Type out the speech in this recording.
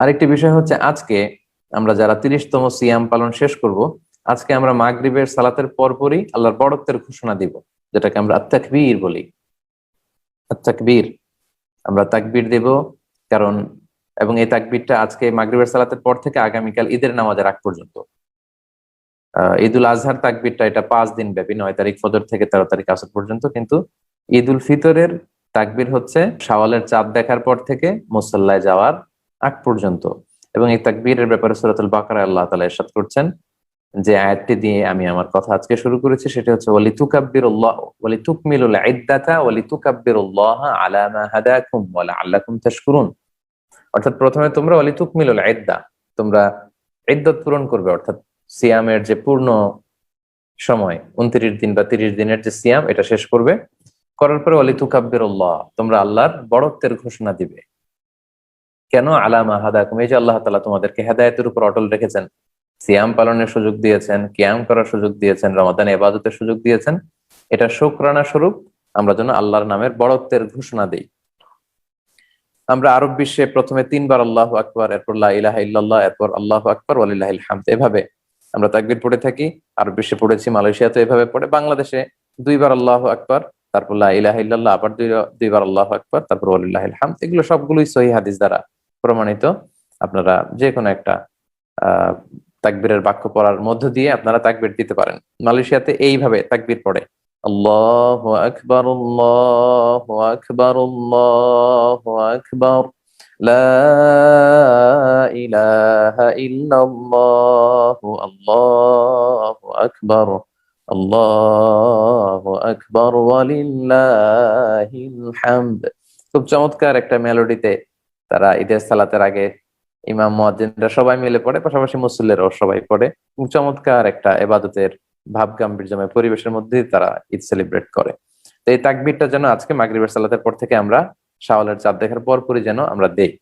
আরেকটি বিষয় হচ্ছে আজকে আমরা যারা তিরিশতম সিয়াম পালন শেষ করব, আজকে আমরা মাগরিবের সালাতের পরপরই আল্লাহর বড়ত্বের ঘোষণা দিব, যেটাকে আমরা আত্মাকবীর বলি। আত্মাকবীর আমরা তাকবীর দেব, কারণ এবং এই তাকবীরটা আজকে মাগরিবের সালাতের পর থেকে আগামীকাল ঈদের নামাজের আগ পর্যন্ত। ঈদুল আজহার তাকবীরটা এটা পাঁচ দিন ব্যাপী, নয় তারিখ ফজর থেকে তেরো তারিখ আসর পর্যন্ত, কিন্তু ঈদ উল ফিতরের তাকবীর হচ্ছে শাওয়ালের চাঁদ দেখার পর থেকে মুসল্লায় যাওয়ার আগ পর্যন্ত। এবং এই তাকবীরের ব্যাপারে সুরাতুল বাকারা আল্লাহ তালা এরশাদ করছেন যে আয়াতটি দিয়ে আমি আমার কথা আজকে শুরু করেছি, সেটা হচ্ছে ওয়ালি তুকাব্বিরুল্লাহ ওয়ালি তুকমিলুল ইদ্দাতা ওয়ালি তুকাব্বিরুল্লাহ আলা মা হাদাকুম ওয়া লাআল্লাকুম তাশকুরুন। অর্থাৎ প্রথমে তোমরা ওয়ালি তুকমিলুল ইদ্দা, তোমরা ইদ্দত পূরণ করবে, অর্থাৎ সিয়ামের যে পূর্ণ সময়, উনত্রিশ দিন বা তিরিশ দিনের যে সিয়াম, এটা শেষ করবে। করার পরে ওয়ালি তুকাব্বিরুল্লাহ তোমরা আল্লাহর বড়ত্বের ঘোষণা দিবে। কেন আলামা হাদাকুম? এই যে আল্লাহ তালা তোমাদেরকে হেদায়তের উপর অটল রেখেছেন, সিয়াম পালনের সুযোগ দিয়েছেন, কিয়াম করার সুযোগ দিয়েছেন, রমাদান এবাদতের সুযোগ দিয়েছেন, এটা শোকরানা স্বরূপ, আমরা যেন আল্লাহর নামের বড়ত্বের ঘোষণা দিই। আমরা আরব বিশ্বে প্রথমে তিনবার আল্লাহ আকবর, এরপর ইলাহ ইল্লাল্লাহ, এরপর আল্লাহ আকবর আলিল্লাহ হামদ এভাবে। আমরা তাকবির পড়ে থাকি, আরব বিশ্বে পড়েছি মালয়েশিয়াতে এভাবে পড়ে, বাংলাদেশে দুইবার আল্লাহ আকবর, তারপর ইলাহ ইল্লাল্লাহ, আবার দুইবার আল্লাহ আকবর, তারপর আলিল্লাহ হামদ এগুলো সবগুলোই সহি হাদিস দ্বারা। প্রমাণিত আপনারা যে কোনো একটা আহ তাকবীরের বাক্য পড়ার মধ্য দিয়ে আপনারা তাকবীর দিতে পারেন মালয়েশিয়াতে এইভাবে তাকবীর পড়ে আল্লাহ আকবর আল্লাহ আকবর আল্লাহ আকবর لا إله إلا الله الله أكبر الله أكبر ولله الحمد খুব চমৎকার একটা মেলোডিতে তারা ঈদের সালাতের আগে ইমাম, মুয়াজ্জিনরা সবাই মিলে পড়ে, পাশাপাশি মুসল্লিরাও সবাই পড়ে। চমৎকার একটা এবাদতের ভাব গাম্ভীর্যময় পরিবেশের মধ্যে তারা ঈদ সেলিব্রেট করে। তো এই তাকবিরটা যেন আজকে মাগরিবের সালাতের পর থেকে আমরা শাওয়ালের চাঁদ দেখার পরপরই যেন আমরা দেই।